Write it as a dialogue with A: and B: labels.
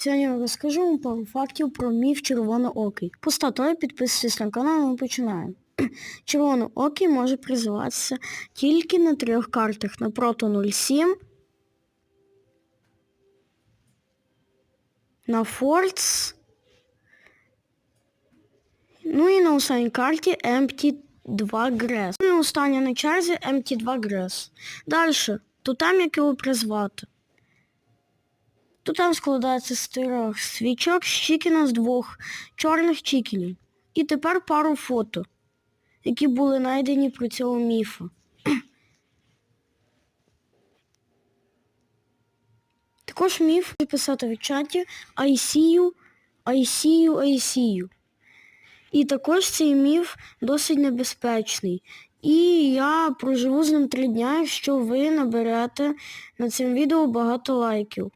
A: Сьогодні я розкажу вам пару фактів про міф червоноокий. Поставте підписуйтесь на канал, ми починаємо. Червоноокий може призиватися тільки на трьох картах на Прото 07, на Форц, ну і на останній карті Empty 2 Grass. Ну і остання на черзі Empty 2 Grass. Далі, тотем, як його призвати. Тотем складається з трьох свічок з чікіна з двох чорних чікінів. І тепер пару фото, які були знайдені про цього міфа. Також міф писати в чаті I see you, I see you, I see you. І також цей міф досить небезпечний. І я проживу з ним три дня, якщо ви наберете на цьому відео багато лайків.